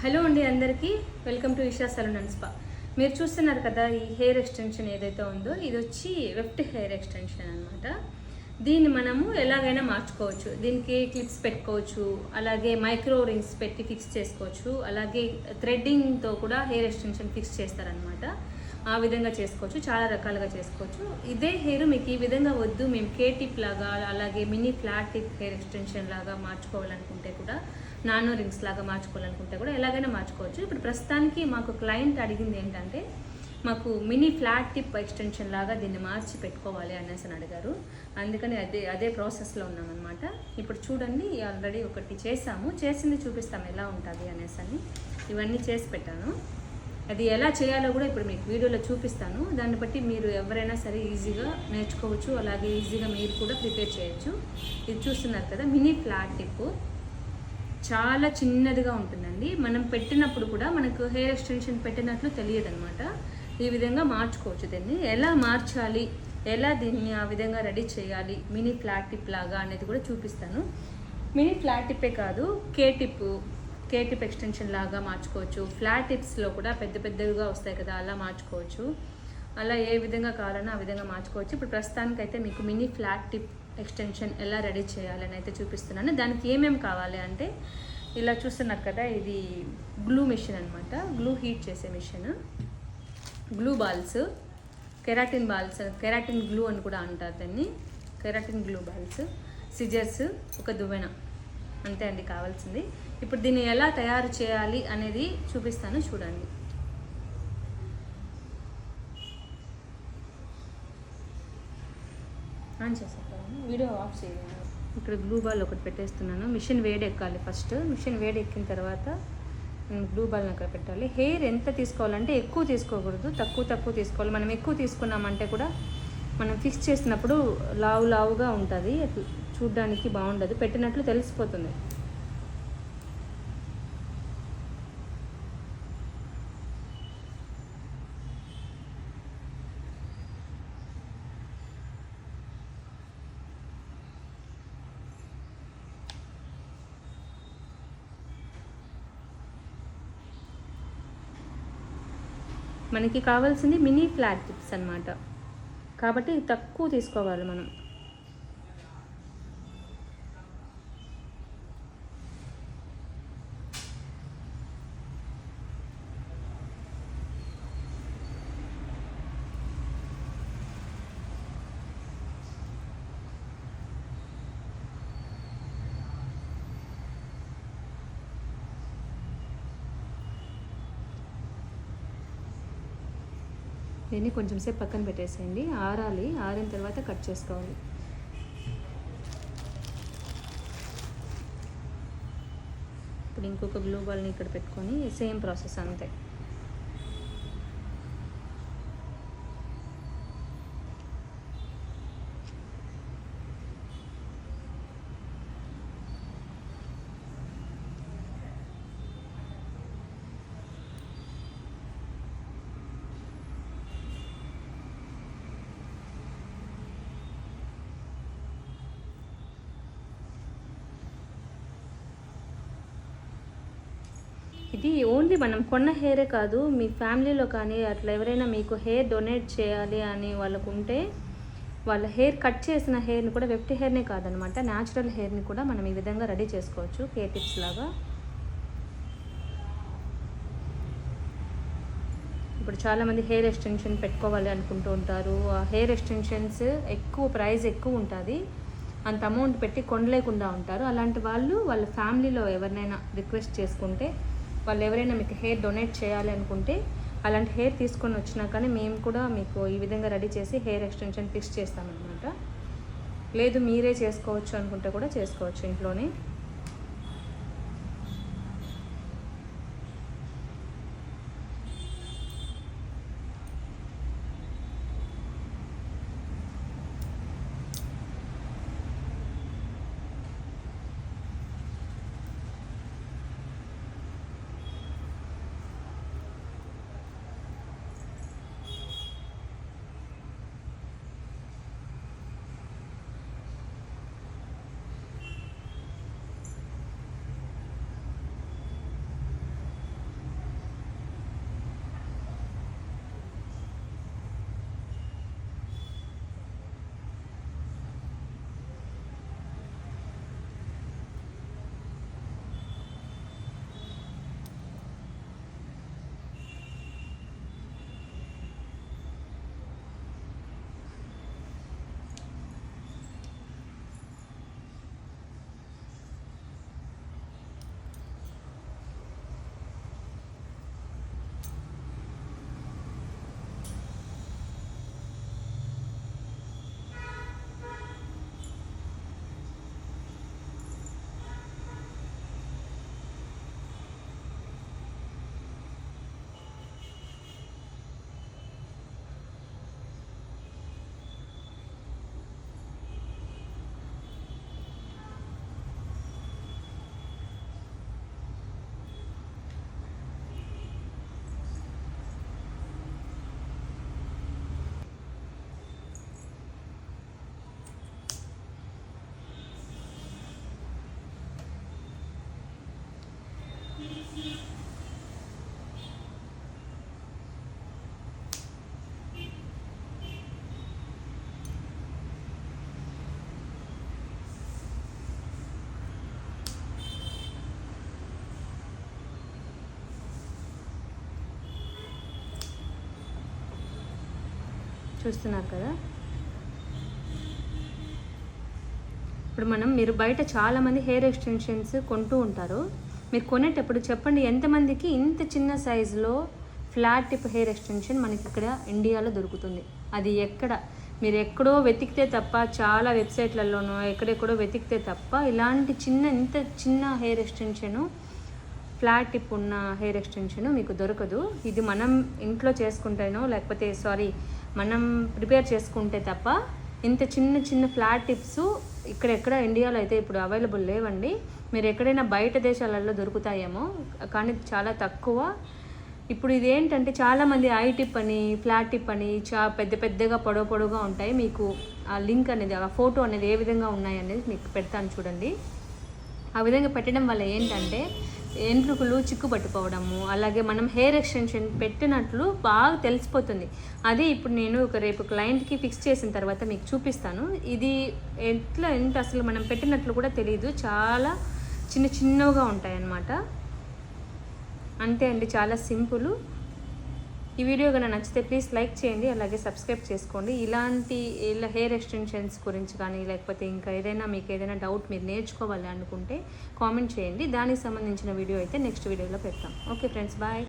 Hello అండి అందరికీ. Welcome to Isha salon and spa. మీరు చూస్తున్నారు కదా ఈ హెయిర్ ఎక్స్టెన్షన్ ఏదైతే ఉందో ఇది వచ్చి వెఫ్ట్ హెయిర్ ఎక్స్టెన్షన్ అనమాట దీన్ని మనము ఎలాగైనా మార్చుకోవచ్చు. దీనికి క్లిప్స్ పెట్టుకోవచ్చు అలాగే మైక్రో రింగ్స్ పెట్టి ఫిక్స్ చేసుకోవచ్చు అలాగే థ్రెడ్డింగ్తో కూడా హెయిర్ ఎక్స్టెన్షన్ ఫిక్స్ చేస్తారనమాట ఆ విధంగా చేసుకోవచ్చు చాలా రకాలుగా చేసుకోవచ్చు. ఇదే హెయిర్ మీకు ఈ విధంగా వద్దు. మేము కే టిప్ లాగా అలాగే mini flat tip hair extension లాగా మార్చుకోవాలనుకుంటే కూడా నానో రింగ్స్ లాగా మార్చుకోవాలనుకుంటే కూడా ఎలాగైనా మార్చుకోవచ్చు. ఇప్పుడు ప్రస్తుతానికి మాకు క్లయింట్ అడిగింది ఏంటంటే మాకు మినీ ఫ్లాట్ టిప్ ఎక్స్టెన్షన్ లాగా దీన్ని మార్చి పెట్టుకోవాలి అనేసి అని అడిగారు. అందుకని అదే అదే ప్రాసెస్లో ఉన్నామన్నమాట. ఇప్పుడు చూడండి ఆల్రెడీ ఒకటి చేసాము చేసింది చూపిస్తాము ఎలా ఉంటుంది అనేసి అని. ఇవన్నీ చేసి పెట్టాను. అది ఎలా చేయాలో కూడా ఇప్పుడు మీకు వీడియోలో చూపిస్తాను. దాన్ని బట్టి మీరు ఎవరైనా సరే ఈజీగా నేర్చుకోవచ్చు. అలాగే ఈజీగా మీరు కూడా ప్రిపేర్ చేయొచ్చు. ఇది చూస్తున్నారు కదా మినీ ఫ్లాట్ టిప్. చాలా చిన్నదిగా ఉంటుందండి. మనం పెట్టినప్పుడు కూడా మనకు హెయిర్ ఎక్స్టెన్షన్ పెట్టినట్లు తెలియదు అనమాట ఈ విధంగా మార్చుకోవచ్చు దీన్ని. ఎలా మార్చాలి? ఎలా దీన్ని ఆ విధంగా రెడీ చేయాలి? మినీ ఫ్లాట్ టిప్ లాగా అనేది కూడా చూపిస్తాను. మినీ ఫ్లాట్ టిప్పే కాదు K tip K tip extension లాగా మార్చుకోవచ్చు. ఫ్లాట్ టిప్స్లో కూడా పెద్ద పెద్దవిగా వస్తాయి కదా అలా మార్చుకోవచ్చు. అలా ఏ విధంగా కావాలన్నా ఆ విధంగా మార్చుకోవచ్చు. ఇప్పుడు ప్రస్తుతానికైతే మీకు మినీ ఫ్లాట్ టిప్ ఎక్స్టెన్షన్ ఎలా రెడీ చేయాలని అయితే చూపిస్తున్నాను. దానికి ఏమేమి కావాలి అంటే ఇలా చూస్తున్నారు కదా ఇది గ్లూ మిషన్ అనమాట గ్లూ హీట్ చేసే machine. Glue balls. Keratin balls keratin glue అని కూడా అంటారు దాన్ని. Keratin glue balls. సిజర్స్ ఒక దువ్వెన. అంతే అండి కావాల్సింది. ఇప్పుడు దీన్ని ఎలా తయారు చేయాలి అనేది చూపిస్తాను చూడండి. ఆన్ చేస్తాను వీడియో ఆఫ్ చేయాలి ఇక్కడ గ్లూ బాల్ ఒకటి పెట్టేస్తున్నాను. మిషన్ వేడి ఎక్కాలి ఫస్ట్ మిషన్ వేడి ఎక్కిన తర్వాత గ్లూ బాల్ని అక్కడ పెట్టాలి. హెయిర్ ఎంత తీసుకోవాలంటే ఎక్కువ తీసుకోకూడదు. తక్కువ తక్కువ తీసుకోవాలి. మనం ఎక్కువ తీసుకున్నామంటే కూడా మనం ఫిక్స్ చేసినప్పుడు లావు లావుగా ఉంటుంది. చూడ్డానికి బాగుండదు. పెట్టినట్లు తెలిసిపోతుంది. మనకి కావాల్సింది మినీ ఫ్లాట్ టిప్స్ అనమాట కాబట్టి తక్కువ తీసుకోవాలి మనం. దీన్ని కొంచెం సేపు పక్కన పెట్టేసేయండి. ఆరాలి. ఆరిన తర్వాత కట్ చేసుకోవాలి. ఇప్పుడు ఇంకొక గ్లూ బాల్ని ఇక్కడ పెట్టుకొని సేమ్ ప్రాసెస్ అంతే. ఇది ఓన్లీ మనం కొన్న హెయిరే కాదు మీ ఫ్యామిలీలో కానీ అట్లా ఎవరైనా మీకు హెయిర్ డొనేట్ చేయాలి అని వాళ్ళకు ఉంటే వాళ్ళ హెయిర్ కట్ చేసిన హెయిర్ని కూడా వెఫ్ట్ హెయిర్నే కాదనమాట. న్యాచురల్ హెయిర్ని కూడా మనం ఈ విధంగా రెడీ చేసుకోవచ్చు కే టిప్స్ లాగా. ఇప్పుడు చాలామంది హెయిర్ ఎక్స్టెన్షన్ పెట్టుకోవాలి అనుకుంటూ ఉంటారు. ఆ హెయిర్ ఎక్స్టెన్షన్స్ ఎక్కువ ప్రైస్ ఎక్కువ ఉంటుంది. అంత అమౌంట్ పెట్టి కొనలేకుండా ఉంటారు. అలాంటి వాళ్ళు వాళ్ళ ఫ్యామిలీలో ఎవరినైనా రిక్వెస్ట్ చేసుకుంటే వాళ్ళు ఎవరైనా మీకు హెయిర్ డొనేట్ చేయాలి అనుకుంటే అలాంటి హెయిర్ తీసుకొని వచ్చినా కానీ మేము కూడా మీకు ఈ విధంగా రెడీ చేసి హెయిర్ ఎక్స్టెన్షన్ ఫిక్స్ చేస్తామన్నమాట. లేదు మీరే చేసుకోవచ్చు అనుకుంటే కూడా చేసుకోవచ్చు ఇంట్లోనే. చూస్తున్నారు కదా? ఇప్పుడు మనం మీరు బయట చాలామంది హెయిర్ ఎక్స్టెన్షన్స్ కొంటూ ఉంటారు. మీరు కొనేటప్పుడు చెప్పండి ఎంతమందికి ఇంత చిన్న సైజులో ఫ్లాట్ టిప్ హెయిర్ ఎక్స్టెన్షన్ మనకి ఇక్కడ ఇండియాలో దొరుకుతుంది? అది ఎక్కడ? మీరు ఎక్కడో వెతికితే తప్ప చాలా వెబ్సైట్లలోనో ఎక్కడెక్కడో వెతికితే తప్ప ఇలాంటి చిన్న ఇంత చిన్న హెయిర్ ఎక్స్టెన్షను ఫ్లాట్ టిప్ ఉన్న హెయిర్ ఎక్స్టెన్షన్ మీకు దొరకదు. ఇది మనం ఇంట్లో చేసుకుంటేనో లేకపోతే సారీ మనం ప్రిపేర్ చేసుకుంటే తప్ప ఇంత చిన్న చిన్న ఫ్లాట్ టిప్స్ ఇక్కడెక్కడ ఇండియాలో అయితే ఇప్పుడు అవైలబుల్ లేవండి. మీరు ఎక్కడైనా బయట దేశాలలో దొరుకుతాయేమో కానీ చాలా తక్కువ. ఇప్పుడు ఇది ఏంటంటే చాలామంది ఐ టిప్ అని ఫ్లాట్ టిప్ అని చా పెద్ద పెద్దగా పొడవు పొడవుగా ఉంటాయి. మీకు ఆ లింక్ అనేది ఆ ఫోటో అనేది ఏ విధంగా ఉన్నాయి అనేది మీకు పెడతాను చూడండి. ఆ విధంగా పెట్టడం వల్ల ఏంటంటే వెంట్రుకలు చిక్కు పట్టుకోవడము అలాగే మనం హెయిర్ ఎక్స్టెన్షన్ పెట్టినట్లు బాగా తెలిసిపోతుంది. అదే ఇప్పుడు నేను ఒక రేపు క్లయింట్కి ఫిక్స్ చేసిన తర్వాత మీకు చూపిస్తాను. ఇది ఎట్లా ఎంత అసలు మనం పెట్టినట్లు కూడా తెలియదు చాలా చిన్న చిన్నగా ఉంటాయన్నమాట. అంతే అండి చాలా సింపుల్. ఈ వీడియో కనుక నచ్చితే ప్లీజ్ లైక్ చేయండి అలాగే సబ్స్క్రైబ్ చేసుకోండి. ఇలాంటి ఇలా హెయిర్ ఎక్స్టెన్షన్స్ గురించి కానీ లేకపోతే ఇంకా ఏదైనా మీకు ఏదైనా డౌట్ మీరు నేర్చుకోవాలి అనుకుంటే కామెంట్ చేయండి. దానికి సంబంధించిన వీడియో అయితే నెక్స్ట్ వీడియోలో పెడతాం. Okay friends bye